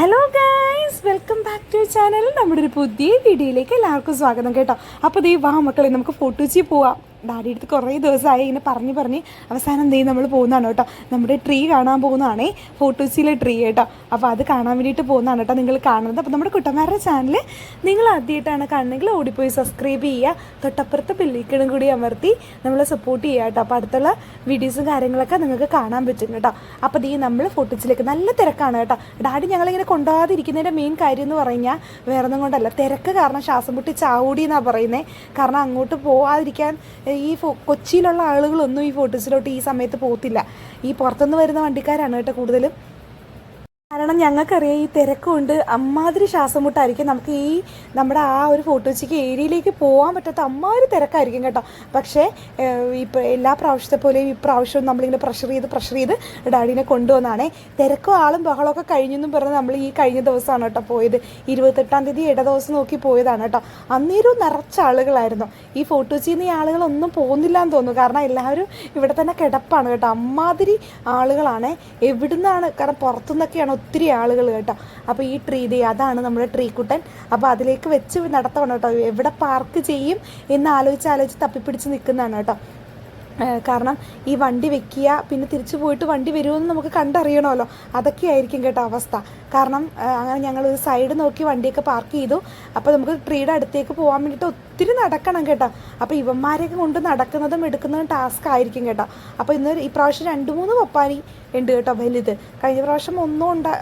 Hello guys welcome back to channel നമ്മുടെ ഒരു പുതിയ വീഡിയോയിലേക്ക് എല്ലാവർക്കും സ്വാഗതം കേട്ടോ. അപ്പോൾ ദേ വാ മക്കളെ നമുക്ക് ഫോട്ടോച്ചി പോവാം. ഡാഡി അടുത്ത് കുറേ ദിവസമായി ഇങ്ങനെ പറഞ്ഞ് പറഞ്ഞ് അവസാനം എന്ത് ചെയ്യും? നമ്മൾ പോകുന്നതാണ് കേട്ടോ. നമ്മുടെ ട്രീ കാണാൻ പോകുന്നതാണേ. ഫോട്ടോസിലെ ട്രീ കേട്ടോ. അപ്പോൾ അത് കാണാൻ വേണ്ടിയിട്ട് പോകുന്നതാണ് കേട്ടോ നിങ്ങൾ കാണുന്നത്. അപ്പോൾ നമ്മുടെ കുട്ടന്മാരുടെ ചാനൽ നിങ്ങൾ ആദ്യമായിട്ടാണ് കാണുന്നെങ്കിൽ ഓടിപ്പോയി സബ്സ്ക്രൈബ് ചെയ്യുക. തൊട്ടപ്പുറത്തെ പിള്ളിക്കണം കൂടി അമർത്തി നമ്മളെ സപ്പോർട്ട് ചെയ്യുക കേട്ടോ. അപ്പോൾ അടുത്തുള്ള വീഡിയോസും കാര്യങ്ങളൊക്കെ നിങ്ങൾക്ക് കാണാൻ പറ്റും കേട്ടോ. അപ്പോൾ ഈ നമ്മൾ ഫോട്ടോസിലേക്ക് നല്ല തിരക്കാണ് കേട്ടോ. ഡാഡി ഞങ്ങളിങ്ങനെ കൊണ്ടുപോകാതിരിക്കുന്നതിന്റെ മെയിൻ കാര്യം എന്ന് പറഞ്ഞാൽ വേറെ ഒന്നും കൊണ്ടല്ല. തിരക്ക് കാരണം ശ്വാസം പൊട്ടി ചാവൂടി എന്നാണ് പറയുന്നത് കാരണം അങ്ങോട്ട് പോകാതിരിക്കാൻ ഈ ഫോ കൊച്ചിയിലുള്ള ആളുകളൊന്നും ഈ ഫോട്ടോസിലോട്ട് ഈ സമയത്ത് പോകത്തില്ല. ഈ പുറത്തുനിന്ന് വരുന്ന വണ്ടിക്കാരാണ് കേട്ടോ കൂടുതലും. കാരണം ഞങ്ങൾക്കറിയാം ഈ തിരക്കുകൊണ്ട് അമ്മാതിരി ശ്വാസം മുട്ടായിരിക്കും നമുക്ക് ഈ നമ്മുടെ ആ ഒരു ഫോട്ടോച്ചിക്ക് ഏരിയയിലേക്ക് പോകാൻ പറ്റാത്ത അമ്മാതിരി തിരക്കായിരിക്കും കേട്ടോ. പക്ഷേ ഇപ്പോൾ എല്ലാ പ്രാവശ്യത്തെ പോലെയും ഈ പ്രാവശ്യവും നമ്മളിങ്ങനെ പ്രഷർ ചെയ്ത് പ്രഷർ ചെയ്ത് ഡാഡീനെ കൊണ്ടുവന്നാണേ. തിരക്കും ആളും ബഹളമൊക്കെ കഴിഞ്ഞെന്നും പറഞ്ഞ് നമ്മൾ ഈ കഴിഞ്ഞ ദിവസമാണ് കേട്ടോ പോയത്. ഇരുപത്തെട്ടാം തീയതി ഇട ദിവസം നോക്കി പോയതാണ് കേട്ടോ. അന്നേരവും നിറച്ച ആളുകളായിരുന്നു. ഈ ഫോട്ടോച്ചിൽ നിന്ന് ഈ ആളുകളൊന്നും പോകുന്നില്ല എന്ന് തോന്നുന്നു. കാരണം എല്ലാവരും ഇവിടെ തന്നെ കിടപ്പാണ് കേട്ടോ. അമ്മാതിരി ആളുകളാണ്. എവിടുന്നാണ്? കാരണം പുറത്തുനിന്നൊക്കെയാണ് ഒത്തിരി ആളുകൾ കേട്ടോ. അപ്പോൾ ഈ ട്രീ ഡേ അതാണ് നമ്മുടെ ട്രീ കുട്ടൻ അപ്പോൾ അതിലേക്ക് വെച്ച് നടത്തണം കേട്ടോ. എവിടെ പാർക്ക് ചെയ്യും എന്ന് ആലോചിച്ച് ആലോചിച്ച് തപ്പിപ്പിടിച്ച് നിൽക്കുന്നതാണ് കേട്ടോ. കാരണം ഈ വണ്ടി വെക്കുക പിന്നെ തിരിച്ചു പോയിട്ട് വണ്ടി വരുമെന്ന് നമുക്ക് കണ്ടറിയണമല്ലോ. അതൊക്കെ ആയിരിക്കും കേട്ടോ അവസ്ഥ. കാരണം അങ്ങനെ ഞങ്ങൾ ഒരു സൈഡ് നോക്കി വണ്ടിയൊക്കെ പാർക്ക് ചെയ്തു. അപ്പോൾ നമുക്ക് ട്രീയുടെ അടുത്തേക്ക് പോകാൻ വേണ്ടിയിട്ട് ഒത്തിരി നടക്കണം കേട്ടോ. അപ്പോൾ ഇവന്മാരെയൊക്കെ കൊണ്ട് നടക്കുന്നതും എടുക്കുന്നതും ടാസ്ക് ആയിരിക്കും കേട്ടോ. അപ്പോൾ ഇന്ന് ഈ പ്രാവശ്യം രണ്ട് മൂന്ന് പപ്പാനി ഉണ്ട് കേട്ടോ വലുത്. കഴിഞ്ഞ പ്രാവശ്യം ഒന്നും ഉണ്ടാ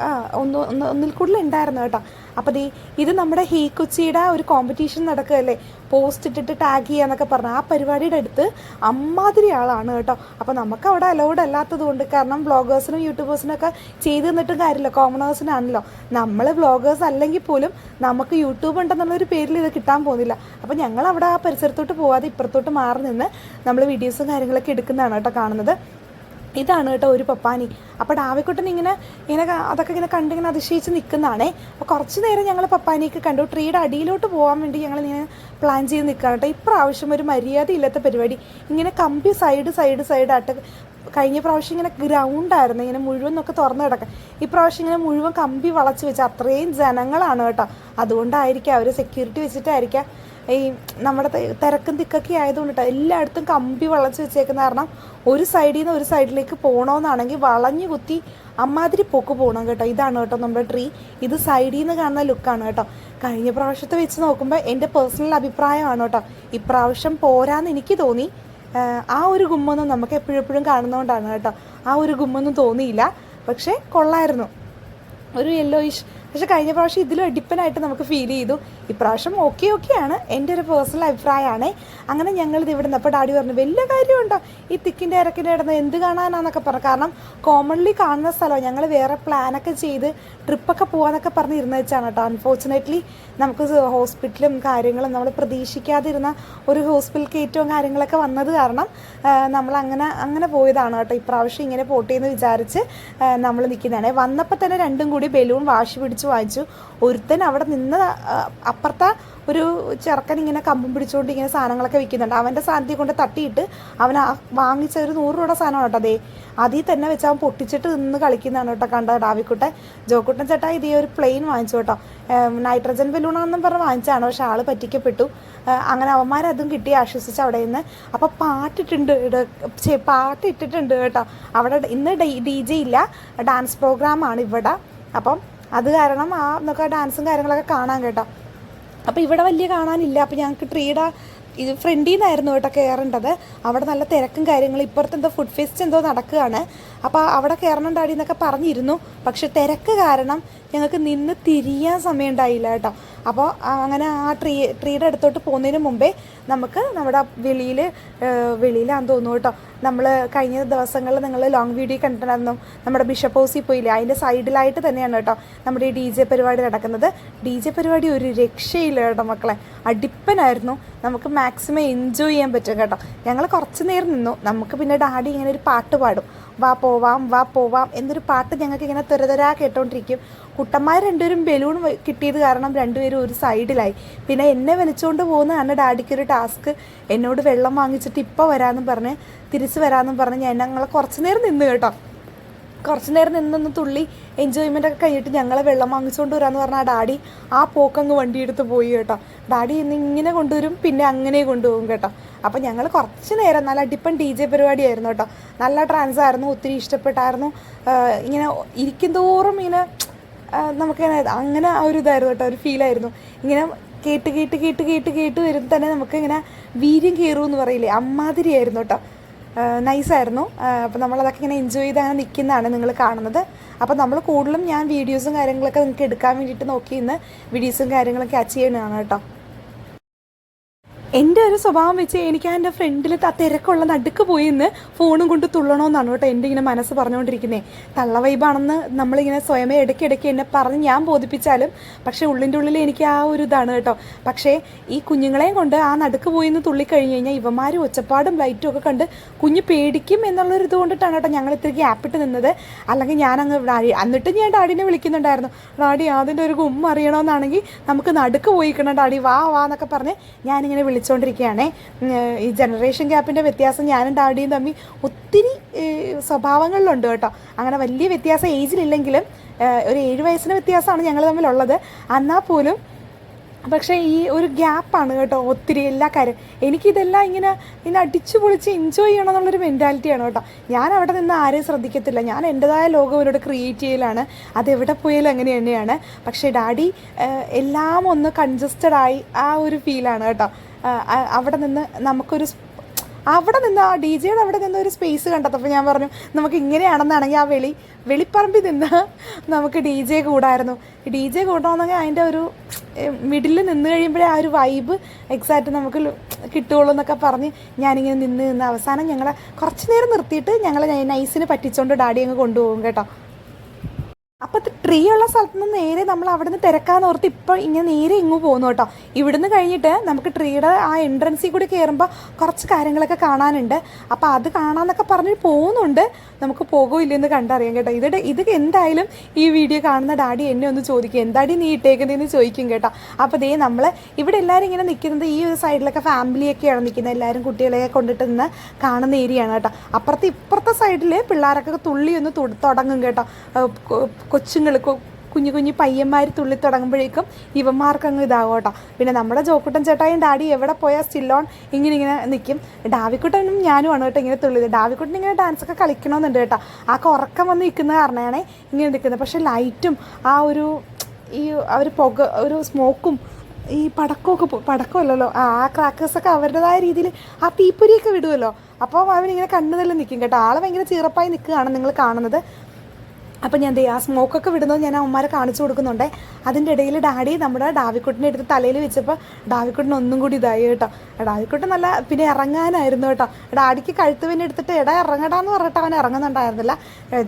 ഒന്ന് ഒന്ന് ഒന്നിൽ കൂടുതൽ ഉണ്ടായിരുന്നു കേട്ടോ. അപ്പോൾ ദീ ഇത് നമ്മുടെ ഹീ കൊച്ചിയുടെ ഒരു കോമ്പറ്റീഷൻ നടക്കുകയല്ലേ? പോസ്റ്റ് ഇട്ടിട്ട് ടാഗ് ചെയ്യാന്നൊക്കെ പറഞ്ഞു. ആ പരിപാടിയുടെ അടുത്ത് അമ്മാതിരി ആളാണ് കേട്ടോ. അപ്പോൾ നമുക്ക് അവിടെ അലൗഡ് അല്ലാത്തത് കൊണ്ട് കാരണം ബ്ലോഗേഴ്സിനും യൂട്യൂബേഴ്സിനും ഒക്കെ ചെയ്ത് തന്നിട്ടും കാര്യമില്ല. കോമണേഴ്സിനാണല്ലോ നമ്മൾ ബ്ലോഗേഴ്സ് അല്ലെങ്കിൽ പോലും നമുക്ക് യൂട്യൂബ് ഉണ്ടെന്നുള്ളൊരു പേരിൽ ഇത് കിട്ടാൻ പോകുന്നില്ല. അപ്പോൾ ഞങ്ങൾ അവിടെ ആ പരിസരത്തോട്ട് പോവാതെ ഇപ്പുറത്തോട്ട് മാറി നിന്ന് നമ്മൾ വീഡിയോസും കാര്യങ്ങളൊക്കെ എടുക്കുന്നതാണ് കേട്ടോ കാണുന്നത്. ഇതാണ് കേട്ടോ ഒരു പപ്പാനി. അപ്പോൾ ഡാവിക്കുട്ടൻ ഇങ്ങനെ ഇങ്ങനെ അതൊക്കെ ഇങ്ങനെ കണ്ടിങ്ങനെ അതിശയിച്ച് നിൽക്കുന്നതാണേ. അപ്പോൾ കുറച്ച് നേരം ഞങ്ങൾ പപ്പാനിയൊക്കെ കണ്ടു. ട്രീയുടെ അടിയിലോട്ട് പോകാൻ വേണ്ടി ഞങ്ങൾ ഇങ്ങനെ പ്ലാൻ ചെയ്ത് നിൽക്കുകയാണ് കേട്ടോ. ഇപ്രാവശ്യം ഒരു മര്യാദ ഇല്ലാത്ത പരിപാടി. ഇങ്ങനെ കമ്പി സൈഡ് സൈഡ് സൈഡായിട്ട് കഴിഞ്ഞ പ്രാവശ്യം ഇങ്ങനെ ഗ്രൗണ്ടായിരുന്നു ഇങ്ങനെ മുഴുവൻ ഒക്കെ തുറന്നു കിടക്കാം ഇപ്രാവശ്യം ഇങ്ങനെ മുഴുവൻ കമ്പി വളച്ച് വെച്ച് അത്രയും ജനങ്ങളാണ് കേട്ടോ. അതുകൊണ്ടായിരിക്കാം അവർ സെക്യൂരിറ്റി വെച്ചിട്ടായിരിക്കാം ഈ നമ്മുടെ തിരക്കും തിക്കൊക്കെ ആയതുകൊണ്ട് കേട്ടോ എല്ലായിടത്തും കമ്പി വളച്ച് വെച്ചേക്കുന്ന കാരണം ഒരു സൈഡിൽ നിന്ന് ഒരു സൈഡിലേക്ക് പോകണമെന്നാണെങ്കിൽ വളഞ്ഞു കുത്തി അമ്മാതിരി പൊക്ക് പോകണം കേട്ടോ. ഇതാണ് കേട്ടോ നമ്മുടെ ട്രീ. ഇത് സൈഡിൽ നിന്ന് കാണുന്ന ലുക്കാണ് കേട്ടോ. കഴിഞ്ഞ പ്രാവശ്യത്തെ വെച്ച് നോക്കുമ്പോൾ എന്റെ പേഴ്സണൽ അഭിപ്രായമാണ് കേട്ടോ. ഇപ്രാവശ്യം പോരാന്ന് എനിക്ക് തോന്നി. ആ ഒരു ഗുമ്മൊന്നും നമുക്ക് എപ്പോഴും എപ്പോഴും കാണുന്നതുകൊണ്ടാണ് കേട്ടോ. ആ ഒരു ഗുമ്മൊന്നും തോന്നിയില്ല. പക്ഷേ കൊള്ളായിരുന്നു. ഒരു യെല്ലോയിഷ് പക്ഷെ കഴിഞ്ഞ പ്രാവശ്യം ഇതിലും അടിപ്പനായിട്ട് നമുക്ക് ഫീൽ ചെയ്തു. ഇപ്രാവശ്യം ഓക്കെ ഓക്കെയാണ് എന്റെ ഒരു പേഴ്സണൽ അഭിപ്രായമാണ്. അങ്ങനെ ഞങ്ങൾ ഇത് ഇവിടെ അപ്പോൾ ഡാഡി പറഞ്ഞു വലിയ കാര്യമുണ്ടോ? ഈ തിക്കിന്റെ ഇറക്കിന്റെ ഇടുന്ന എന്ത് കാണാനാന്നൊക്കെ പറഞ്ഞു. കാരണം കോമൺലി കാണുന്ന സ്ഥലം ഞങ്ങൾ വേറെ പ്ലാനൊക്കെ ചെയ്ത് ട്രിപ്പൊക്കെ പോകാനൊക്കെ പറഞ്ഞ് ഇരുന്ന് വെച്ചാണ് കേട്ടോ. അൺഫോർച്ചുനേറ്റ്ലി നമുക്ക് ഹോസ്പിറ്റലും കാര്യങ്ങളും നമ്മൾ പ്രതീക്ഷിക്കാതിരുന്ന ഒരു ഹോസ്പിറ്റൽ കയറ്റവും കാര്യങ്ങളൊക്കെ വന്നത് കാരണം നമ്മൾ അങ്ങനെ അങ്ങനെ പോയതാണ് കേട്ടോ. ഇപ്രാവശ്യം ഇങ്ങനെ പോട്ടേന്ന് വിചാരിച്ച് നമ്മൾ നിൽക്കുന്നതാണ് വന്നപ്പോൾ തന്നെ രണ്ടും കൂടി ബലൂൺ വാശി പിടിച്ച് വാങ്ങിച്ചു. ഒരുത്തൻ അവിടെ നിന്ന് അപ്പുറത്തെ ഒരു ചെറുക്കൻ ഇങ്ങനെ കമ്പും പിടിച്ചുകൊണ്ട് ഇങ്ങനെ സാധനങ്ങളൊക്കെ വിൽക്കുന്നുണ്ട്. അവന്റെ സാധനത്തിൽ കൊണ്ട് തട്ടിയിട്ട് അവൻ വാങ്ങിച്ച ഒരു നൂറ് രൂപയുടെ സാധനം കേട്ടോ അതേ അതിൽ തന്നെ വെച്ച് അവൻ പൊട്ടിച്ചിട്ട് നിന്ന് കളിക്കുന്നതാണ് കേട്ടോ കണ്ട ഡാവിക്കുട്ടൻ ജോക്കുട്ടൻ ചേട്ടാ ഇതേ ഒരു പ്ലെയിൻ വാങ്ങിച്ചു കേട്ടോ. നൈട്രജൻ ബലൂണാണെന്നും പറഞ്ഞ് വാങ്ങിച്ചാണ് പക്ഷെ ആൾ പറ്റിക്കപ്പെട്ടു. അങ്ങനെ അവന്മാരതും കിട്ടി ആശ്വസിച്ച് അവിടെ നിന്ന്. അപ്പോൾ പാട്ടിട്ടുണ്ട് പാട്ട് ഇട്ടിട്ടുണ്ട് കേട്ടോ. അവിടെ ഇന്ന് ഡി ജെ ഇല്ല. ഡാൻസ് പ്രോഗ്രാമാണ് ഇവിടെ. അപ്പം അത് കാരണം ആ നമുക്ക് ഡാൻസും കാര്യങ്ങളൊക്കെ കാണാൻ കേട്ടോ. അപ്പോൾ ഇവിടെ വലിയ കാണാനില്ല. അപ്പോൾ ഞങ്ങൾക്ക് ട്രീയുടെ ഇത് ഫ്രണ്ടിൽ നിന്നായിരുന്നു കേട്ടോ കയറേണ്ടത് അവിടെ നല്ല തിരക്കും കാര്യങ്ങളും. ഇപ്പുറത്ത് എന്തോ ഫുഡ് ഫെസ്റ്റ് എന്തോ നടക്കുകയാണ്. അപ്പോൾ അവിടെ കയറണം ഡാഡി എന്നൊക്കെ പറഞ്ഞിരുന്നു. പക്ഷെ തിരക്ക് കാരണം ഞങ്ങൾക്ക് നിന്ന് തിരിയാൻ സമയം ഉണ്ടായില്ല കേട്ടോ അപ്പോൾ അങ്ങനെ ആ ട്രീ ട്രീയുടെ അടുത്തോട്ട് പോകുന്നതിന് മുമ്പേ നമുക്ക് നമ്മുടെ വെളിയിൽ വെളിയിലാന്ന് തോന്നുന്നു കേട്ടോ. നമ്മൾ കഴിഞ്ഞ ദിവസങ്ങളിൽ നിങ്ങൾ ലോങ് വീഡിയോ കണ്ടിട്ടുണ്ടായിരുന്നു. നമ്മുടെ ബിഷപ്പ് ഹൗസിൽ പോയില്ലേ? അതിന്റെ സൈഡിലായിട്ട് തന്നെയാണ് കേട്ടോ നമ്മുടെ ഈ ഡി ജെ പരിപാടി നടക്കുന്നത്. ഡി ജെ പരിപാടി ഒരു രക്ഷയില്ല കേട്ടോ മക്കളെ. അടിപ്പനായിരുന്നു. നമുക്ക് മാക്സിമം എൻജോയ് ചെയ്യാൻ പറ്റും കേട്ടോ. ഞങ്ങൾ കുറച്ച് നേരം നിന്നു. നമുക്ക് പിന്നെ ഡാഡി ഇങ്ങനെ ഒരു പാട്ട് പാടും. വാ പോവാം വാ പോവാം എന്നൊരു പാട്ട് ഞങ്ങൾക്ക് ഇങ്ങനെ തുരതുരാ കേട്ടോണ്ടിരിക്കും. കുട്ടന്മാർ രണ്ടുപേരും ബലൂൺ കിട്ടിയത് കാരണം രണ്ടുപേരും ഒരു സൈഡിലായി. പിന്നെ എന്നെ വലിച്ചുകൊണ്ട് പോകുന്നതാണ് ഡാഡിക്ക് ഒരു ടാസ്ക്. എന്നോട് വെള്ളം വാങ്ങിച്ചിട്ട് ഇപ്പോൾ വരാമെന്നും പറഞ്ഞ് തിരിച്ചു വരാമെന്നും പറഞ്ഞ് ഞാൻ ഞങ്ങൾ കുറച്ച് നേരം നിന്ന് കേട്ടോ. കുറച്ച് നേരം നിന്നൊന്ന് തുള്ളി എൻജോയ്മെന്റ് ഒക്കെ കഴിഞ്ഞിട്ട് ഞങ്ങളെ വെള്ളം വാങ്ങിച്ചുകൊണ്ട് വരാമെന്ന് പറഞ്ഞാൽ ഡാഡി ആ പോക്കങ്ങ് വണ്ടി എടുത്ത് പോയി കേട്ടോ. ഡാഡി ഇന്ന് ഇങ്ങനെ കൊണ്ടുവരും പിന്നെ അങ്ങനെ കൊണ്ടുപോകും കേട്ടോ. അപ്പോൾ ഞങ്ങൾ കുറച്ച് നേരം നല്ല അടിപ്പൻ ഡി ജെ പരിപാടിയായിരുന്നു കേട്ടോ. നല്ല ട്രാൻസ് ആയിരുന്നു ഒത്തിരി ഇഷ്ടപ്പെട്ടായിരുന്നു. ഇങ്ങനെ ഇരിക്കും തോറും ഇങ്ങനെ നമുക്ക് അങ്ങനെ ആ ഒരു ഇതായിരുന്നു കേട്ടോ ഒരു ഫീലായിരുന്നു ഇങ്ങനെ കേട്ട് കേട്ട് കേട്ട് കേട്ട് കേട്ട് വരുമ്പോൾ തന്നെ നമുക്ക് ഇങ്ങനെ വീര്യം കയറുമെന്ന് പറയില്ലേ? അമ്മാതിരിയായിരുന്നു കേട്ടോ. നൈസായിരുന്നു അപ്പോൾ നമ്മളതൊക്കെ ഇങ്ങനെ എൻജോയ് ചെയ്ത് അങ്ങനെ നിൽക്കുന്നതാണ് നിങ്ങൾ കാണുന്നത്. അപ്പോൾ നമ്മൾ കൂടുതലും ഞാൻ വീഡിയോസും കാര്യങ്ങളൊക്കെ നിങ്ങൾക്ക് എടുക്കാൻ വേണ്ടിയിട്ട് നോക്കി ഇന്ന് വീഡിയോസും കാര്യങ്ങളൊക്കെ അച്ചീവ് ചെയ്യണതാണ് കേട്ടോ. എന്റെ ഒരു സ്വഭാവം വെച്ച് എനിക്ക് എന്റെ ഫ്രണ്ടിൽ ആ തിരക്കുള്ള നടുക്ക് പോയി ഇന്ന് ഫോണും കൊണ്ട് തുള്ളണമെന്നാണ് കേട്ടോ എന്റെ ഇങ്ങനെ മനസ്സ് പറഞ്ഞുകൊണ്ടിരിക്കുന്നത് തള്ള വൈബാണെന്ന് നമ്മളിങ്ങനെ സ്വയമേ ഇടയ്ക്കിടയ്ക്ക് എന്നെ പറഞ്ഞ് ഞാൻ ബോധിപ്പിച്ചാലും പക്ഷേ ഉള്ളിന്റെ ഉള്ളിൽ എനിക്ക് ആ ഒരു ഇതാണ് കേട്ടോ. പക്ഷേ ഈ കുഞ്ഞുങ്ങളെയും കൊണ്ട് ആ നടുക്ക് പോയി നിന്ന് തുള്ളിക്കഴിഞ്ഞ് കഴിഞ്ഞാൽ ഇവന്മാർ ഒച്ചപ്പാടും ലൈറ്റും ഒക്കെ കണ്ട് കുഞ്ഞ് പേടിക്കും എന്നുള്ളൊരു ഇത് കൊണ്ടിട്ടാണ് കേട്ടോ ഞങ്ങൾ ഇത്ര ഗ്യാപ്പിട്ട് നിന്നത്. അല്ലെങ്കിൽ ഞാൻ അങ്ങ് ഡാഡി എന്നിട്ട് ഞാൻ ഡാഡിനെ വിളിക്കുന്നുണ്ടായിരുന്നു. ഡാഡി അതിന്റെ ഒരു ഗുമ്മ അറിയണമെന്നാണെങ്കിൽ നമുക്ക് നടുക്ക് പോയിക്കണം ഡാഡി വാ വാ എന്നൊക്കെ പറഞ്ഞ് ഞാനിങ്ങനെ വിളിച്ചുകൊണ്ടിരിക്കുകയാണേ ഉം, ഈ ജനറേഷൻ ഗ്യാപ്പിന്റെ വ്യത്യാസം ഞാനും ഡാഡിയും തമ്മിൽ ഒത്തിരി സ്വഭാവങ്ങളിലുണ്ട് കേട്ടോ. അങ്ങനെ വലിയ വ്യത്യാസം ഏജിലില്ലെങ്കിലും ഒരു ഏഴ് വയസ്സിന് വ്യത്യാസമാണ് ഞങ്ങൾ തമ്മിലുള്ളത്. എന്നാൽ പോലും പക്ഷേ ഈ ഒരു ഗ്യാപ്പാണ് കേട്ടോ ഒത്തിരി എല്ലാ കാര്യം. എനിക്കിതെല്ലാം ഇങ്ങനെ ഇങ്ങനെ അടിച്ചു പൊളിച്ച് എൻജോയ് ചെയ്യണം എന്നുള്ളൊരു മെന്റാലിറ്റിയാണ് കേട്ടോ. ഞാൻ അവിടെ നിന്ന് ആരെയും ശ്രദ്ധിക്കത്തില്ല. ഞാൻ എന്റെതായ ലോകം അവരോട് ക്രിയേറ്റ് ചെയ്യലാണ്. അത് എവിടെ പോയാലും അങ്ങനെ തന്നെയാണ്. പക്ഷേ ഡാഡി എല്ലാം ഒന്ന് കൺജസ്റ്റഡായി ആ ഒരു ഫീലാണ് കേട്ടോ. അവിടെ നിന്ന് നമുക്കൊരു അവിടെ നിന്ന് ആ ഡി ജെയുടെ അവിടെ നിന്ന് ഒരു സ്പേസ് കണ്ടപ്പോൾ ഞാൻ പറഞ്ഞു നമുക്ക് ഇങ്ങനെയാണെന്നാണെങ്കിൽ ആ വെളി വെളിപ്പറമ്പിൽ നിന്ന് നമുക്ക് ഡി ജെ കൂടായിരുന്നു. ഡി ജെ കൂട്ടണമെന്നെങ്കിൽ അതിന്റെ ഒരു മിഡിൽ നിന്ന് കഴിയുമ്പോഴേ ആ ഒരു വൈബ് എക്സാക്റ്റ് നമുക്ക് കിട്ടുകയുള്ളൂ എന്നൊക്കെ പറഞ്ഞ് ഞാനിങ്ങനെ നിന്ന് നിന്ന് അവസാനം ഞങ്ങളെ കുറച്ച് നേരം നിർത്തിയിട്ട് ഞങ്ങളെ നൈസിന് പറ്റിച്ചുകൊണ്ട് ഡാഡി അങ്ങ് കൊണ്ടുപോകും കേട്ടോ. അപ്പോൾ ട്രീ ഉള്ള സ്ഥലത്ത് നിന്ന് നേരെ നമ്മൾ അവിടെ നിന്ന് തിരക്കാന്ന് ഓർത്ത് ഇപ്പോൾ ഇങ്ങനെ നേരെ ഇങ്ങ് പോകുന്നു കേട്ടോ. ഇവിടുന്ന് കഴിഞ്ഞിട്ട് നമുക്ക് ട്രീയുടെ ആ എൻട്രൻസിൽ കൂടി കയറുമ്പോൾ കുറച്ച് കാര്യങ്ങളൊക്കെ കാണാനുണ്ട്. അപ്പോൾ അത് കാണാമെന്നൊക്കെ പറഞ്ഞ് പോകുന്നുണ്ട് നമുക്ക് പോകുമോ കണ്ടറിയാം കേട്ടോ. ഇത് ഇത് എന്തായാലും ഈ വീഡിയോ കാണുന്ന ഡാഡി എന്നെ ഒന്ന് ചോദിക്കും. എന്താടി നീ ഇട്ടേക്കുന്നതെന്ന് ചോദിക്കും കേട്ടോ. അപ്പോൾ ദേ നമ്മൾ ഇവിടെ എല്ലാവരും ഇങ്ങനെ നിൽക്കുന്നത് ഈ ഒരു സൈഡിലൊക്കെ ഫാമിലിയൊക്കെയാണ് നിൽക്കുന്നത് എല്ലാവരും കുട്ടികളെയൊക്കെ കൊണ്ടിട്ട് നിന്ന് കാണുന്ന ഏരിയയാണ് കേട്ടോ. അപ്പുറത്തെ ഇപ്പുറത്തെ സൈഡിൽ പിള്ളേരൊക്കെ തുള്ളി ഒന്ന് തുടങ്ങും കേട്ടോ. കൊച്ചുങ്ങൾ കുഞ്ഞു കുഞ്ഞു പയ്യന്മാർ തുള്ളി തുടങ്ങുമ്പോഴേക്കും ഇവന്മാർക്കങ്ങ് അങ്ങ് കേട്ടോ പിന്നെ നമ്മുടെ ജോക്കുട്ടൻ ചേട്ടായും ഡാഡി എവിടെ പോയാൽ സ്റ്റില്ലോൺ ഇങ്ങനെ ഇങ്ങനെ നിൽക്കും ഡാവിക്കുട്ടനും ഞാനും ആണ് കേട്ടോ ഇങ്ങനെ തുള്ളിയത്. ഡാവിക്കുട്ടൻ ഇങ്ങനെ ഡാൻസ് ഒക്കെ കളിക്കണമെന്നുണ്ട് കേട്ടോ. ആ ഉറക്കം വന്ന് നിൽക്കുന്ന കാരണമാണ് ഇങ്ങനെ നിൽക്കുന്നത്. പക്ഷേ ലൈറ്റും ആ ഒരു ഈ ഒരു പുക ഒരു സ്മോക്കും ഈ പടക്കമൊക്കെ പടക്കമല്ലല്ലോ. ആ ക്രാക്കേഴ്സൊക്കെ അവരുടേതായ രീതിയിൽ ആ തീപ്പൊരിയൊക്കെ വിടുമല്ലോ അപ്പോൾ അവനിങ്ങനെ കണ്ണു നിൽക്കും കേട്ടോ. ആൾ ഭയങ്കര ചീറപ്പായി നിൽക്കുകയാണ് നിങ്ങൾ കാണുന്നത്. അപ്പം ഞാൻ ആ സ്മോക്കൊക്കെ വിടുന്നത് ഞാൻ അമ്മമാരെ കാണിച്ചു കൊടുക്കുന്നുണ്ട്. അതിന്റെ ഇടയിൽ ഡാഡി നമ്മുടെ ഡാവിക്കുട്ടിനെ എടുത്ത് തലയിൽ വെച്ചപ്പോൾ ഡാവിക്കുട്ടിന് ഒന്നും കൂടി ഇതായി കേട്ടോ. ഡാവിക്കുട്ടി നല്ല പിന്നെ ഇറങ്ങാനായിരുന്നു കേട്ടോ. ഡാഡിക്ക് കഴുത്ത് പിന്നെ എടുത്തിട്ട് എടാ ഇറങ്ങടാന്ന് പറഞ്ഞിട്ട് അവൻ ഇറങ്ങുന്നുണ്ടായിരുന്നില്ല.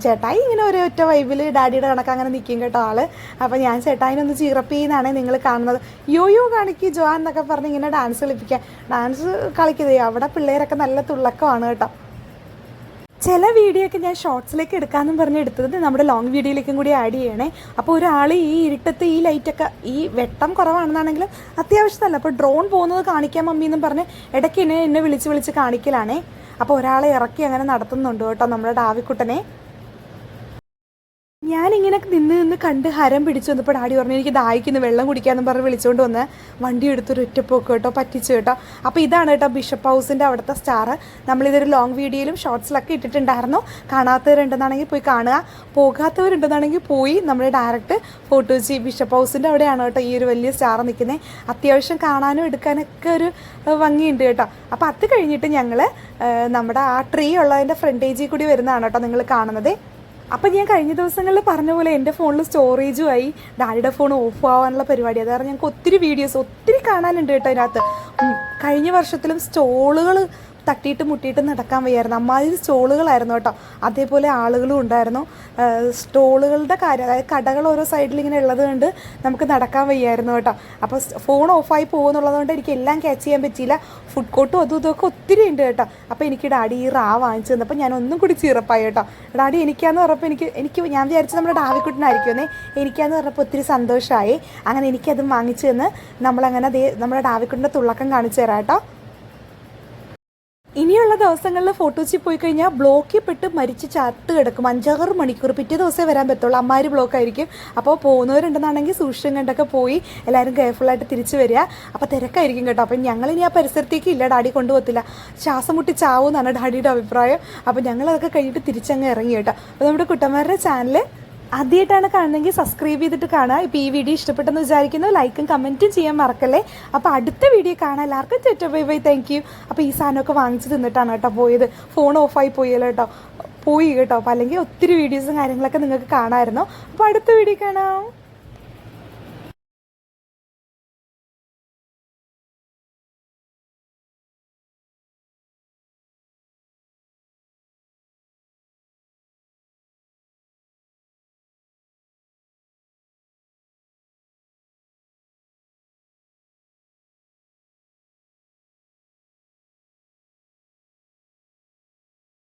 ചേട്ടായി ഇങ്ങനെ ഒരു ഒറ്റ വൈബിൽ ഡാഡിയുടെ കണക്ക് അങ്ങനെ നിൽക്കും കേട്ടോ ആൾ. അപ്പോൾ ഞാൻ ചേട്ടായിനൊന്ന് ചെയ്യുന്നതാണ് നിങ്ങൾ കാണുന്നത്. യോ യോ കാണിക്ക് ജോ എന്നൊക്കെ പറഞ്ഞ് ഇങ്ങനെ ഡാൻസ് കളിപ്പിക്കുക ഡാൻസ് കളിക്കുന്നത് അവിടെ പിള്ളേരൊക്കെ നല്ല തുള്ളക്കമാണ് കേട്ടോ. ചില വീഡിയോ ഒക്കെ ഞാൻ ഷോർട്സിലേക്ക് എടുക്കാമെന്നും പറഞ്ഞ് എടുത്തത് നമ്മുടെ ലോങ് വീഡിയോയിലേക്കും കൂടി ആഡ് ചെയ്യണേ. അപ്പോൾ ഒരാൾ ഈ ഇരുട്ടത്ത് ഈ ലൈറ്റൊക്കെ ഈ വെട്ടം കുറവാണെന്നാണെങ്കിലും അത്യാവശ്യമല്ല അപ്പോൾ ഡ്രോൺ പോകുന്നത് കാണിക്കാൻ മമ്മി എന്നും പറഞ്ഞ് ഇടയ്ക്ക് എന്നെ എന്നെ വിളിച്ച് വിളിച്ച് കാണിക്കലാണേ. അപ്പോൾ ഒരാളെ ഇറക്കി അങ്ങനെ നടത്തുന്നുണ്ട് കേട്ടോ നമ്മുടെ ഡാവിക്കുട്ടനെ. ഞാനിങ്ങനെ നിന്ന് നിന്ന് കണ്ട് ഹരം പിടിച്ചു വന്നപ്പോൾ ഡാഡി പറഞ്ഞു എനിക്ക് ദാഹിക്കുന്നു വെള്ളം കുടിക്കാമെന്ന് പറഞ്ഞ് വിളിച്ചുകൊണ്ട് വന്ന്. വണ്ടി എടുത്തൊരു ഒറ്റപ്പോക്ക് കേട്ടോ പറ്റിച്ചു കേട്ടോ. അപ്പോൾ ഇതാണ് കേട്ടോ ബിഷപ്പ് ഹൗസിന്റെ അവിടുത്തെ സ്റ്റാർ നമ്മളിതൊരു ലോങ് വീഡിയോയിലും ഷോർട്സിലൊക്കെ ഇട്ടിട്ടുണ്ടായിരുന്നു. കാണാത്തവരുണ്ടെന്നാണെങ്കിൽ പോയി കാണുക. പോകാത്തവരുണ്ടെന്നാണെങ്കിൽ പോയി നമ്മൾ ഡയറക്റ്റ് ഫോട്ടോജി ബിഷപ്പ് ഹൗസിന്റെ അവിടെയാണ് കേട്ടോ ഈ ഒരു വലിയ സ്റ്റാർ നിൽക്കുന്നത് അത്യാവശ്യം കാണാനും എടുക്കാനൊക്കെ ഒരു ഭംഗിയുണ്ട് കേട്ടോ. അപ്പോൾ അത് കഴിഞ്ഞിട്ട് ഞങ്ങൾ നമ്മുടെ ആ ട്രീ ഉള്ളതിന്റെ ഫ്രണ്ടേജിൽ കൂടി വരുന്നതാണ് കേട്ടോ നിങ്ങൾ കാണുന്നത്. അപ്പം ഞാൻ കഴിഞ്ഞ ദിവസങ്ങളിൽ പറഞ്ഞ പോലെ എന്റെ ഫോണിൽ സ്റ്റോറേജും ആയി. ഡാഡിയുടെ ഫോൺ ഓഫ് ആവാനുള്ള പരിപാടി. അതായത് ഞങ്ങൾക്ക് ഒത്തിരി വീഡിയോസ് ഒത്തിരി കാണാനുണ്ട് കേട്ടോ അതിനകത്ത്. കഴിഞ്ഞ വർഷത്തിലും സ്റ്റോളുകൾ തട്ടിയിട്ട് മുട്ടിയിട്ട് നടക്കാൻ വയ്യായിരുന്നു. അമ്മാതിരി സ്റ്റോളുകളായിരുന്നു കേട്ടോ. അതേപോലെ ആളുകളും ഉണ്ടായിരുന്നു. സ്റ്റോളുകളുടെ കാര്യം അതായത് കടകൾ ഓരോ സൈഡിൽ ഇങ്ങനെ ഉള്ളത് കൊണ്ട് നമുക്ക് നടക്കാൻ വയ്യായിരുന്നു കേട്ടോ. അപ്പോൾ ഫോൺ ഓഫായി പോകുന്നുള്ളത് കൊണ്ട് എനിക്ക് എല്ലാം ക്യാച്ച് ചെയ്യാൻ പറ്റിയില്ല. ഫുഡ് കോർട്ടും അതും ഇതൊക്കെ ഒത്തിരി ഉണ്ട് കേട്ടോ. അപ്പോൾ എനിക്ക് ഡാഡി ഈ റാ വാങ്ങിച്ചു തന്നപ്പോൾ ഞാൻ ഒന്നും കൂടി ചീറപ്പായി കേട്ടോ. ഡാഡി എനിക്കാന്ന് പറഞ്ഞപ്പോൾ എനിക്ക് എനിക്ക് ഞാൻ വിചാരിച്ചു നമ്മുടെ ഡാവിക്കുട്ടനായിരിക്കുമെന്നേ എനിക്കാന്ന് പറഞ്ഞപ്പോൾ ഒത്തിരി സന്തോഷമായി അങ്ങനെ എനിക്കതും വാങ്ങിച്ചു തന്ന് നമ്മളങ്ങനെ അതേ നമ്മുടെ ഡാവിക്കുട്ടിന്റെ തുള്ളക്കം കാണിച്ചു തരാം കേട്ടോ. ഇനിയുള്ള ദിവസങ്ങളിൽ ഫോട്ടോസിൽ പോയി കഴിഞ്ഞാൽ ബ്ലോക്കിൽ പെട്ട് മരിച്ച് ചത്ത് കിടക്കും. അഞ്ചാറ് മണിക്കൂർ പിറ്റേ ദിവസമേ വരാൻ പറ്റുള്ളൂ. അമ്മാര് ബ്ലോക്ക് ആയിരിക്കും അപ്പോൾ പോകുന്നവരുണ്ടെന്നാണെങ്കിൽ സൂക്ഷിച്ചും കണ്ടൊക്കെ പോയി എല്ലാവരും കെയർഫുള്ളായിട്ട് തിരിച്ചു വരിക. അപ്പോൾ തിരക്കായിരിക്കും കേട്ടോ. അപ്പം ഞങ്ങളിനി ആ പരിസരത്തേക്ക് ഇല്ല. ഡാഡി കൊണ്ടുപോകത്തില്ല. ശ്വാസം മുട്ടി ചാവും എന്നാണ് ഡാഡിയുടെ അഭിപ്രായം. അപ്പോൾ ഞങ്ങളതൊക്കെ കഴിഞ്ഞിട്ട് തിരിച്ചങ്ങ് ഇറങ്ങി കേട്ടോ. അപ്പോൾ നമ്മുടെ കുട്ടന്മാരുടെ ചാനൽ ആദ്യമായിട്ടാണ് കാണുന്നതെങ്കിൽ സബ്സ്ക്രൈബ് ചെയ്തിട്ട് കാണുക. ഇപ്പോൾ ഈ വീഡിയോ ഇഷ്ടപ്പെട്ടെന്ന് വിചാരിക്കുന്നു. ലൈക്കും കമന്റും ചെയ്യാൻ മറക്കല്ലേ. അപ്പോൾ അടുത്ത വീഡിയോ കാണാൻ എല്ലാവർക്കും ചേട്ടാ ബൈ ബൈ താങ്ക് യു അപ്പോൾ ഈ സാധനമൊക്കെ വാങ്ങിച്ച് തിന്നിട്ടാണ് കേട്ടോ പോയത്. ഫോൺ ഓഫായി പോയല്ലോ കേട്ടോ. പോയി കേട്ടോ. അപ്പോൾ അല്ലെങ്കിൽ ഒത്തിരി വീഡിയോസും കാര്യങ്ങളൊക്കെ നിങ്ങൾക്ക് കാണാമായിരുന്നു. അപ്പോൾ അടുത്ത വീഡിയോ കാണാം.